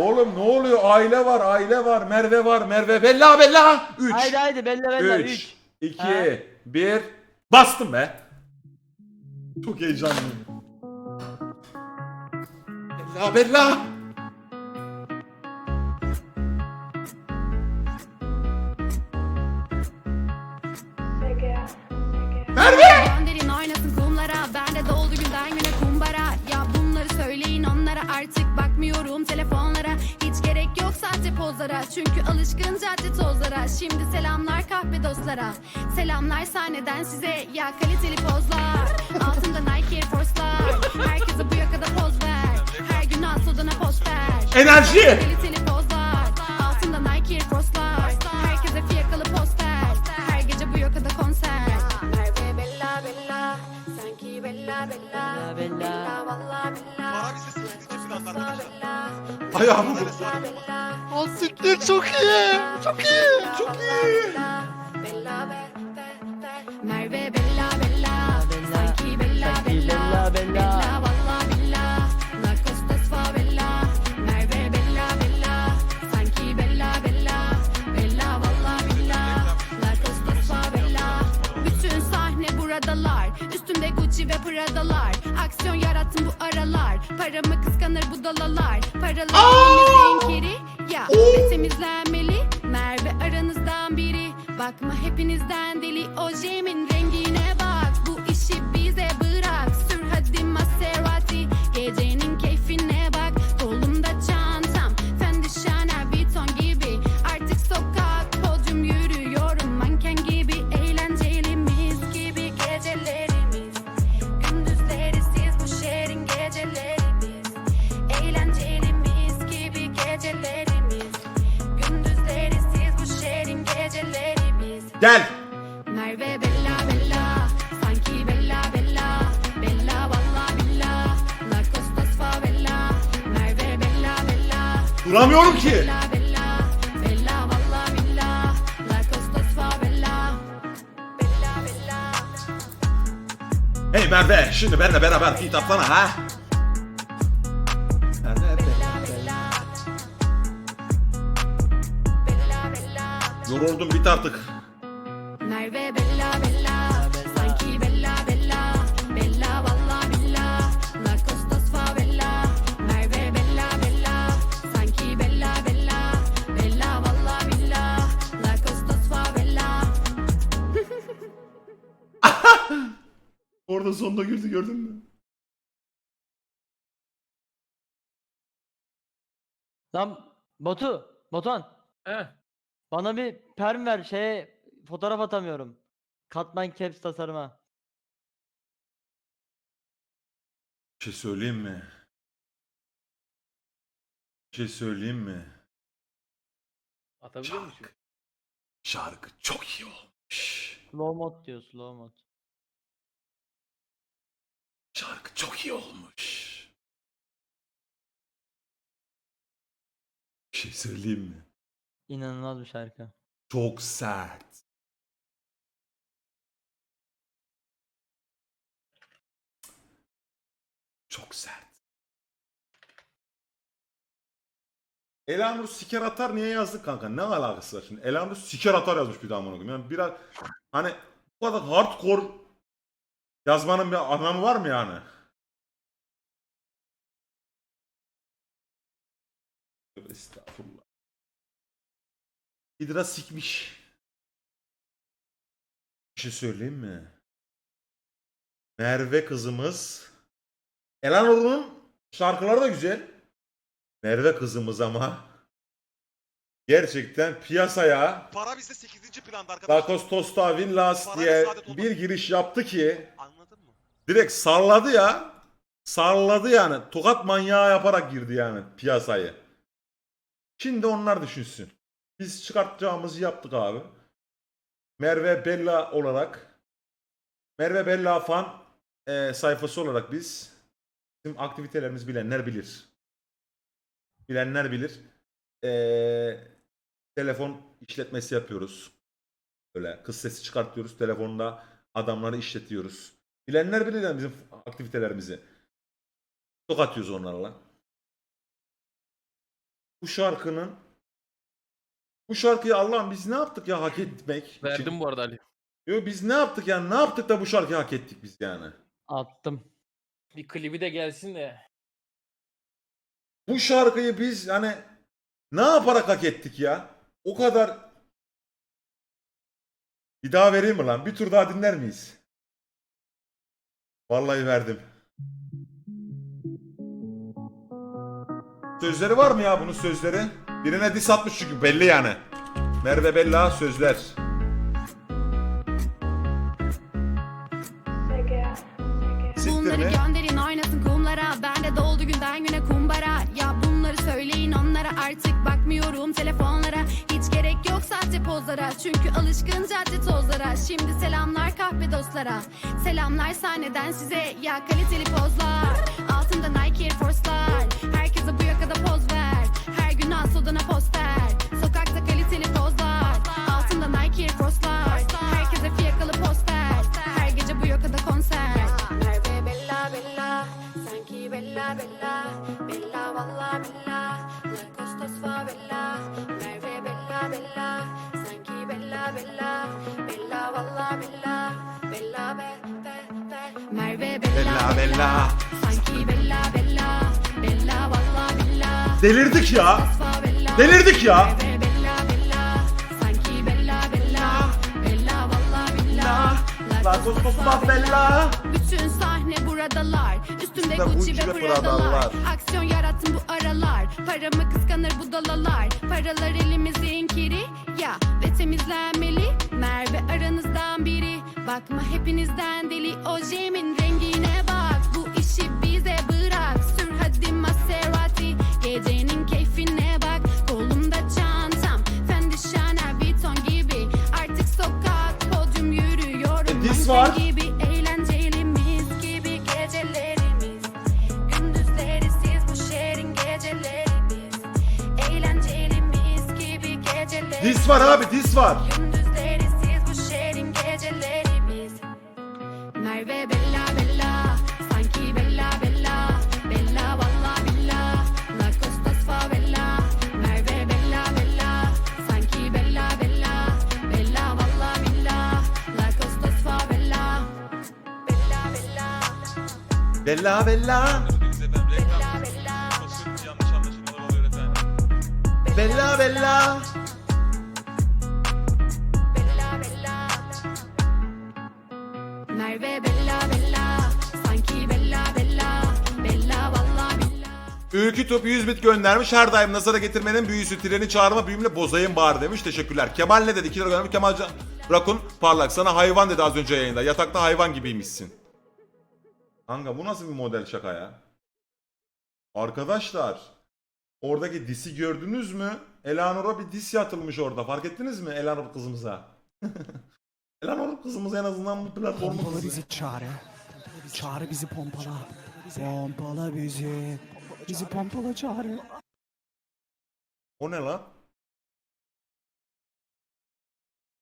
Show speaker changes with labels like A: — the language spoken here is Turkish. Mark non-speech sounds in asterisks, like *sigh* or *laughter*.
A: Oğlum ne oluyor? Aile var, aile var. Merve var, Merve. Bella, Bella. 3.
B: Haydi haydi bella bella
A: 3,
B: 3.
A: 2,
B: Ha.
A: 1. Bastım be. Çok heyecanlıyım. Bella, Bella. Merve!
C: Gönderin oynasın kumlara doldu günden güne kumbara Ya bunları söyleyin onlara Artık bakmıyorum telefonlara pozlara. Çünkü alışkın cadde tozlara. Şimdi selamlar kahve dostlara. Selamlar sahneden size Ya kaliteli pozlar. Altında Nike Air Force'lar. Herkese bu yakada poz ver. Her gün at odana poster
A: Enerji!
C: Kaliteli pozlar. Altında Nike Air Force'lar. Herkese fiyakalı poster Her gece bu yakada konser. Merve Bella Bella? Sanki Bella Bella.
B: Bella, Bella.
C: Valla Bella.
D: Para bize sekizinci planda arkadaşlar.
A: Ayağımı vurdu.
C: Bella Bella
D: Al siktir çok iyi. Çok iyi.
A: Çok iyi.
C: Bella Bella Merve Bella Bella
B: Bella,
C: Sanki Bella Bella
B: Bella, Bella.
C: Valla Bella Favela Merve Bella Bella Sanki Bella Bella Bella Valla Bella La Costas Favela Bütün sahne buradalar Üstünde Gucci ve Prada'lar Aksiyon Paramı kıskanır bu dalalar. Paralarımız renkleri. Ya ve temizlenmeli. Merve aranızdan biri. Bakma hepinizden deli. Ojemin rengine
A: Gel.
C: Merve Bella Bella. Sanki Bella Bella. Bella Valla Bella. La Costas Favela Merve Bella Bella.
A: Duramıyorum ki.
C: Bella Bella. Bella Valla Bella. La Costas Favela Bella Bella.
A: Hey Merve, şimdi benimle beraber feat atsana ha.
C: Bella. Bella. Bella Bella.
A: Yoruldum bit artık.
C: Merve Bella Bella Sanki Bella Bella Bella Valla Bella La Costas Favela Merve Bella Bella Sanki Bella Bella Bella Valla Bella La Costas *laughs* Favela
A: Orada sonunda girdi gördün mü?
B: Lan Batu, Batuhan. Bana bir perm ver şeye fotoğraf atamıyorum. Katman caps tasarıma.
A: Bir şey söyleyeyim mi? Bir şey söyleyeyim mi?
E: Atabiliyor musun?
A: Şarkı. Şarkı çok iyi olmuş.
B: Slow mod diyor slow mod.
A: Şarkı çok iyi olmuş. Bir şey söyleyeyim mi?
B: İnanılmaz bir şarkı.
A: Çok sert. Çok sert. Elanur siker atar niye yazdık kanka? Ne alakası var şimdi? Elanur siker atar yazmış bir daha amına. Yani biraz hani bu kadar hardcore yazmanın bir anlamı var mı yani? Estağfurullah. Hidra sikmiş. Bir şey söyleyeyim mi? Merve kızımız Elanur'un şarkıları da güzel. Merve kızımız ama gerçekten piyasaya
D: Para bizde sekizinci planda arkadaşlar.
A: Dakos Tosta Villas diye bir giriş yaptı ki
D: Anladın mı?
A: direkt salladı ya. Salladı yani. Tokat manyağı yaparak girdi yani piyasayı. Şimdi onlar düşünsün. Biz çıkartacağımızı yaptık abi. Merve Bella olarak Merve Bella fan e, sayfası olarak biz bizim aktivitelerimiz bilenler bilir. Bilenler bilir. E, telefon işletmesi yapıyoruz. Böyle kız sesi çıkartıyoruz. Telefonda adamları işletiyoruz. Bilenler bilir yani bizim aktivitelerimizi. Çok atıyoruz onlarla. bu şarkının bu şarkıyı Allah'ım biz ne yaptık ya hak etmek
E: Verdim
A: için?
E: bu arada Ali.
A: Yo biz ne yaptık yani ne yaptık da bu şarkıyı hak ettik biz yani?
B: Attım.
E: Bir klibi de gelsin de.
A: Bu şarkıyı biz hani ne yaparak hak ettik ya? O kadar bir daha vereyim mi lan? Bir tur daha dinler miyiz? Vallahi verdim. Sözleri var mı ya bunun sözleri? Birine diss atmış çünkü belli yani. Merve Bella sözler. Siktir
C: Bunları
A: mi?
C: gönderin oynasın kumlara. Ben de doldu günden güne kumbara. Ya bunları söyleyin onlara. Artık bakmıyorum telefonlara. Hiç gerek yok sahte pozlara. Çünkü alışkın cadde tozlara. Şimdi selamlar kahve dostlara. Selamlar sahneden size. Ya kaliteli pozlar. Altında Nike Air Force'lar. Herkese bu yakada poz ver. Her gün al sodana poster Bella Bella Bella valla Bella. La Costas Favela Merve Bella Bella Sanki Bella Bella Bella valla Bella. Bella be be be. Merve Bella Bella Sanki Bella. Bella Bella valla Bella.
A: Delirdik ya. Delirdik ya.
C: Merve Bella Bella. Bella Bella Bella Bella. Bütün sahne buradalar. Üstümde Gucci ve
A: Pradalar.
C: Aksiyon yarattım bu aralar. Paramı kıskanır budalalar Paralar elimizin kiri Ya ve temizlenmeli. Merve aranızdan biri. Bakma hepinizden deli. Ojemin rengine bak
A: Dis var abi dis var.
C: Gündüzleri siz bu şehrin geceleri biz Merve Bella Bella Sanki Bella Bella Bella valla Bella La Costas Favela Merve Bella Bella Sanki Bella Bella Bella valla Bella La Costas Favela Bella Bella
A: Bella Bella.
C: Bella Bella
D: Yanlış anlaşılmalar oluyor efendim.
A: Bella Bella.
C: Bella
A: Ülkü Top 100 bit göndermiş. Her daim nazara getirmenin büyüsü treni çağırma büyümle bozayım bari demiş. Teşekkürler. Kemal ne dedi? 2 lira göndermiş. Kemal Can Rakun parlak sana hayvan dedi az önce yayında. Yatakta hayvan gibiymişsin. Kanka bu nasıl bir model şaka ya? Arkadaşlar oradaki disi gördünüz mü? Elanur'a bir dis atılmış orada. Fark ettiniz mi Elanur kızımıza? *laughs* Elanur kızımız en azından bu platformu
F: Pompala bizi çağrı. Çağrı bizi pompala. Pompala bizi. Bizi pompala çağrı.
A: O ne lan?